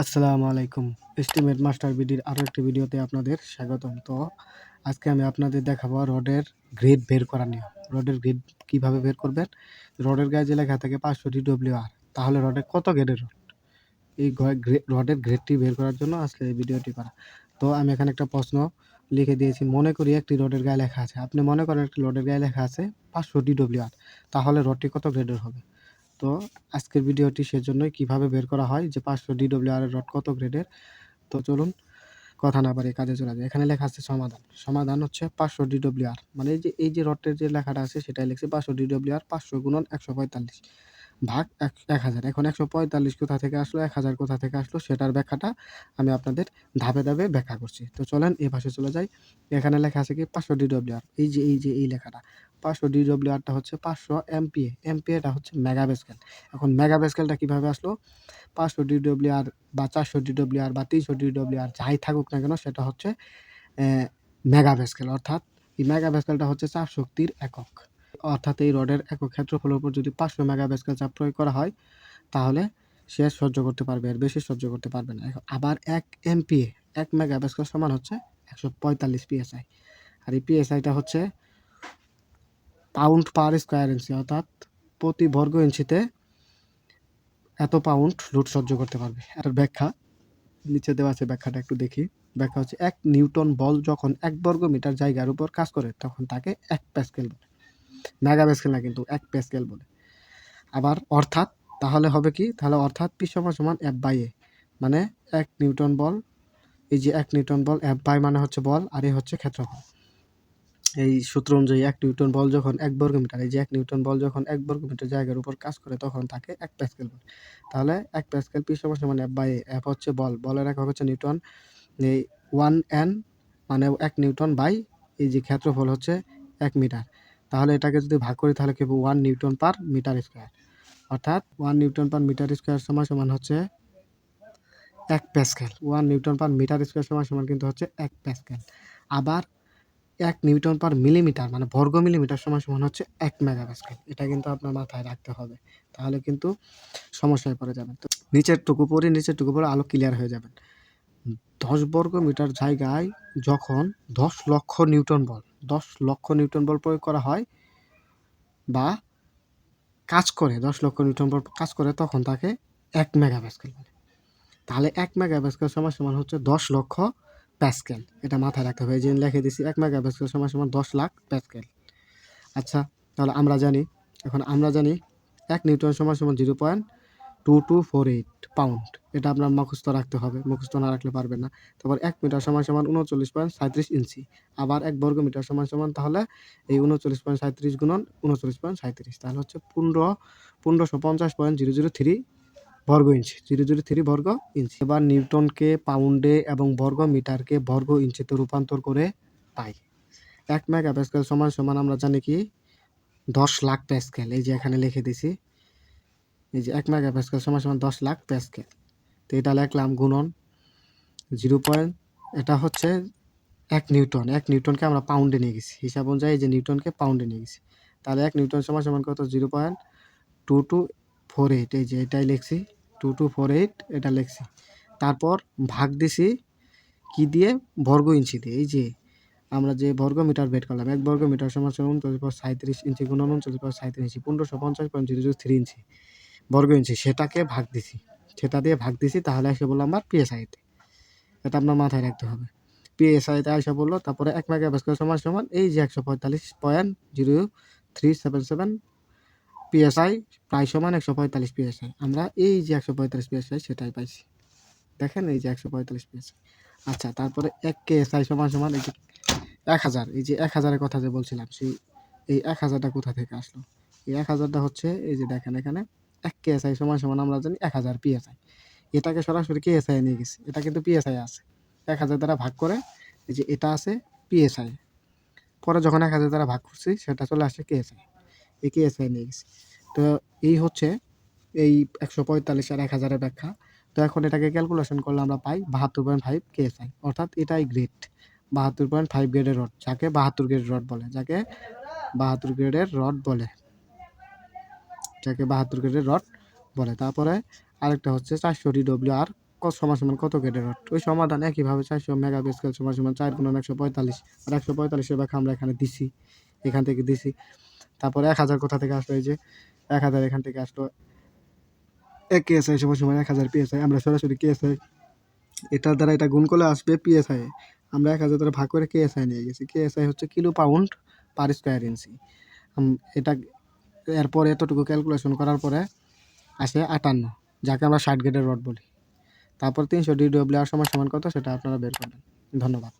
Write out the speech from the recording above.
আসসালামু আলাইকুম। Estimate master বিডির আরও একটি ভিডিওতে আপনাদের স্বাগতম। তো আজকে আমি আপনাদের দেখাবো রডের গ্রেড বের করা নিয়ে রডের গ্রেড কীভাবে বের করবেন? রডের গায়ে যে লেখা থাকে পাঁচশো ডিডব্লিউ আর। তাহলে রডের কত গ্রেডের রড? এই রডের গ্রেডটি বের করার জন্য আজকে এই ভিডিওটি করা। তো আমি এখানে একটা প্রশ্ন লিখে দিয়েছি। মনে করি একটি রডের গায়ে লেখা আছে। আপনি মনে করেন একটি রডের গায়ে লেখা আছে পাঁচশো ডিডব্লিউ আর। তাহলে রডটি কত গ্রেডের হবে? তো আজকের ভিডিওটি সেজন্যই কীভাবে বের করা হয় যে পাঁচশো ডিডব্লিউ আর রড কত গ্রেডের তো চলুন কথা না পারি কাজে চলে যায় এখানে লেখা আছে সমাধান। সমাধান হচ্ছে পাঁচশো ডিডব্লিউ আর মানে এই যে এই যে রডের যে লেখাটা আছে সেটাই লিখছে পাঁচশো ডিডব্লিউ আর পাঁচশো গুণন একশো পঁয়তাল্লিশ ভাগ এক হাজার। এখন একশো পঁয়তাল্লিশ কোথা থেকে আসলো, এক হাজার কোথা থেকে আসলো সেটার ব্যাখ্যাটা আমি আপনাদের ধাপে ধাপে ব্যাখ্যা করছি। তো চলেন এ পাশে চলে যাই। এখানে লেখা আছে কি পাঁচশো ডিডব্লিউ আর এই যে এই যে, এই লেখাটা। পাঁচশো ডিডব্লিউ আরটা হচ্ছে পাঁচশো এমপিএ। এমপিএটা হচ্ছে মেগা স্কেল এখন মেগা স্কেলটা কীভাবে আসলো? পাঁচশো ডিডব্লিউ আর বা চারশো ডিডব্লিউ আর বা তিনশো ডিডব্লিউ আর যাই থাকুক না কেন সেটা হচ্ছে মেগা স্কেল অর্থাৎ এই মেগা স্কেলটা হচ্ছে চাপ শক্তির একক। অর্থাৎ এই রডের একক ক্ষেত্রফলের উপর যদি পাঁচশো মেগা স্কেল চাপ প্রয়োগ করা হয়, তাহলে সে সহ্য করতে পারবে, এর বেশি সহ্য করতে পারবে না। আবার এক এমপিএ, এক মেগা স্কেল সমান হচ্ছে একশো পঁয়তাল্লিশ পিএসআই। আর এই পিএসআইটা হচ্ছে পাউন্ড পার স্কোয়ার ইঞ্চি, অর্থাৎ প্রতি বর্গ ইঞ্চিতে এত পাউন্ড লোড সহ্য করতে পারবে। এর ব্যাখ্যা নিচে দেওয়া আছে, ব্যাখ্যাটা একটু দেখি। ব্যাখ্যা হচ্ছে, এক নিউটন বল যখন এক বর্গ মিটার জায়গার উপর কাজ করে, তখন তাকে এক প্যাসকেল বলে। মেগা প্যাসকেল না, কিন্তু এক প্যাসকেল বলে। আবার অর্থাৎ, তাহলে হবে কি? তাহলে অর্থাৎ পি সমান সমান এফ বাই এ মানে এক নিউটন বল, এই যে এক নিউটন বল এফ বাই মানে হচ্ছে বল, আর এ হচ্ছে ক্ষেত্রফল। এই সূত্র অনুযায়ী এক নিউটন বল যখন এক বর্গ মিটার এই যে এক নিউটন বল যখন এক বর্গ মিটার জায়গার উপর কাজ করে, তখন থাকে এক প্যাসকেল বল। তাহলে এক প্যাসকেল পি সমান সমান এফ বাই এফ হচ্ছে বল। বলের একক হচ্ছে নিউটন। এই ওয়ান এন মানে এক নিউটন বাই এই যে ক্ষেত্রফল হচ্ছে এক মিটার। তাহলে এটাকে যদি ভাগ করি, তাহলে কি one newton per metre square. অর্থাৎ one newton per metre square সমান সমান হচ্ছে এক pascal. One newton per metre square সমান সমান কিন্তু হচ্ছে এক প্যাসকেল। আবার এক নিউটন পার মিলিমিটার মানে বর্গ মিলিমিটার সমান সমান হচ্ছে এক মেগা প্যাসকেল এটা কিন্তু আপনার মাথায় রাখতে হবে। তাহলে কিন্তু সমস্যায় পড়ে যাবেন। তো নিচের টুকু পরে নিচের টুকু পরে আলো ক্লিয়ার হয়ে যাবেন। দশ বর্গ মিটার জায়গায় যখন দশ লক্ষ নিউটন বল, দশ লক্ষ নিউটন বল প্রয়োগ করা হয় বা কাজ করে, দশ লক্ষ নিউটন বল কাজ করে, তখন তাকে এক মেগা প্যাসকেল বলে। তাহলে এক মেগা প্যাসকেল সমান সমান হচ্ছে দশ লক্ষ প্যাসকেল। এটা মাথায় রাখতে হবে। এই যে লিখে দিছি, এক মেগা প্যাসকেল সমান সমান দশ লাখ প্যাসকেল। আচ্ছা তাহলে আমরা জানি, এখন আমরা জানি এক নিউটন সমান সমান zero point two two four eight pound. এটা আপনার মুখস্থ রাখতে হবে। মুখস্থ না রাখলে পারবেন না। তারপর এক মিটার সমান সমান উনচল্লিশ পয়েন্ট সাঁত্রিশ ইঞ্চি। আবার এক বর্গ মিটার সমান সমান তাহলে এই উনচল্লিশ পয়েন্ট সাঁত্রিশ গুণন উনচল্লিশ পয়েন্ট সাঁত্রিশ তাহলে হচ্ছে পনেরো, পনেরোশো পঞ্চাশ পয়েন্ট জিরো জিরো থ্রি বর্গ ইঞ্চি জিরো জিরো থ্রি বর্গ ইঞ্চি। এবার নিউটনকে পাউন্ডে এবং বর্গ মিটারকে বর্গ ইঞ্চিতে রূপান্তর করে পাই। এক মেগা প্যাসকেল সমান সমান আমরা জানি কি? দশ লাখ প্যাসকেল, এই যে এখানে লিখে দিছি। এই যে এক মেগা প্যাসকেল সমান সমান দশ লাখ প্যাসকেল। তো এটা লিখলাম গুণন জিরো পয়েন্ট, এটা হচ্ছে এক নিউটন। এক নিউটনকে আমরা পাউন্ডে নিয়ে গেছি। হিসাব অনুযায়ী যে নিউটনকে পাউন্ডে নিয়ে গেছি। তাহলে এক নিউটন সমান সমান কত? Zero point two two four eight, এই যে এটাই লিখছি। টু টু ফোর এইট, এটা লিখছি। তারপর ভাগ দিছি কি দিয়ে? বর্গ ইঞ্চি দিয়ে। এই যে আমরা যে বর্গ মিটার বের করলাম, এক বর্গ মিটার সমান সমান উনচল্লিশ পর সাঁত্রিশ ইঞ্চি গুণ উনচল্লিশ পর সাঁত্রিশ ইঞ্চি, পনেরোশো পঞ্চাশ point zero zero three inch. বর্গ ইঞ্চি, সেটাকে ভাগ দিছি। সেটা দিয়ে ভাগ দিছি, তাহলে এসে বলল আমার পিএসআইতে এটা আপনার মাথায় রাখতে হবে। পিএসআইতে এসে বলল, তারপরে এক মেগা প্যাসকেল সমান সমান এই যে একশো পঁয়তাল্লিশ point zero three seven seven PSI প্রায় সমান একশো পঁয়তাল্লিশ পিএসআই আমরা এই যে একশো পঁয়তাল্লিশ পিএসআই সেটাই পাইছি। দেখেন এই যে একশো পঁয়তাল্লিশ পিএসআই আচ্ছা তারপরে এক কেএসআই সমান সমান এই যে এক হাজার। এই যে এক হাজারের কথা যে বলছিলাম, সেই এই এক হাজারটা কোথা থেকে আসলো? এই এক হাজারটা হচ্ছে এই যে দেখেন এখানে, এক কেএসআই সমান সমান আমরা জানি এক হাজার পিএসআই এটাকে সরাসরি কেএসআই নিয়ে গেছি। এটা কিন্তু পিএসআই আছে। এক হাজার দ্বারা ভাগ করে এই যে এটা আছে পিএসআই পরে যখন এক হাজার দ্বারা ভাগ করছি, সেটা চলে আসছে কেএসআই এই কেএসআই নিয়ে গেছি তো এই হচ্ছে এই একশো পঁয়তাল্লিশ আর এক হাজারের ব্যাখ্যা। তো এখন এটাকে ক্যালকুলেশন করলে আমরা পাই বাহাত্তর পয়েন্ট ফাইভ কেএসআই অর্থাৎ এটাই গ্রেড বাহাত্তর পয়েন্ট ফাইভ গ্রেডের রড যাকে বাহাত্তর গ্রেড রড বলে, যাকে বাহাত্তর গ্রেডের রড বলে। যাকে বাহাত্তর গ্রেডের রড বলে। তারপরে আরেকটা হচ্ছে চারশো ডিডব্লিউ আর কত সমান সমান কত গ্রেডের রড ওই সমাধান একইভাবে চারশো মেগা স্কেল সমান সমান চার গুণ একশো পঁয়তাল্লিশ। আর একশো পঁয়তাল্লিশের ভাগ আমরা এখানে দিছি। এখান থেকে দিছি। তারপরে এক হাজার কোথা থেকে আসলো এই যে এক হাজার এখান থেকে আসলো। এক কেএসআই সমান সমান এক হাজার পিএসআই আমরা সরাসরি কে কেএসআই এটার দ্বারা এটা গুণ করলে আসবে পিএসআই আমরা এক হাজার দ্বারা ভাগ করে কে কেএসআই নিয়ে গেছি। কে কেএসআই হচ্ছে kilo pound per square inch এটা এরপর এতটুকু ক্যালকুলেশন করার পরে আসে আটান্ন, যাকে আমরা ষাট গ্রেডের রড বলি। তারপর তিনশো ডিডব্লিউ আর সমান সমান কত সেটা আপনারা বের করবেন। ধন্যবাদ।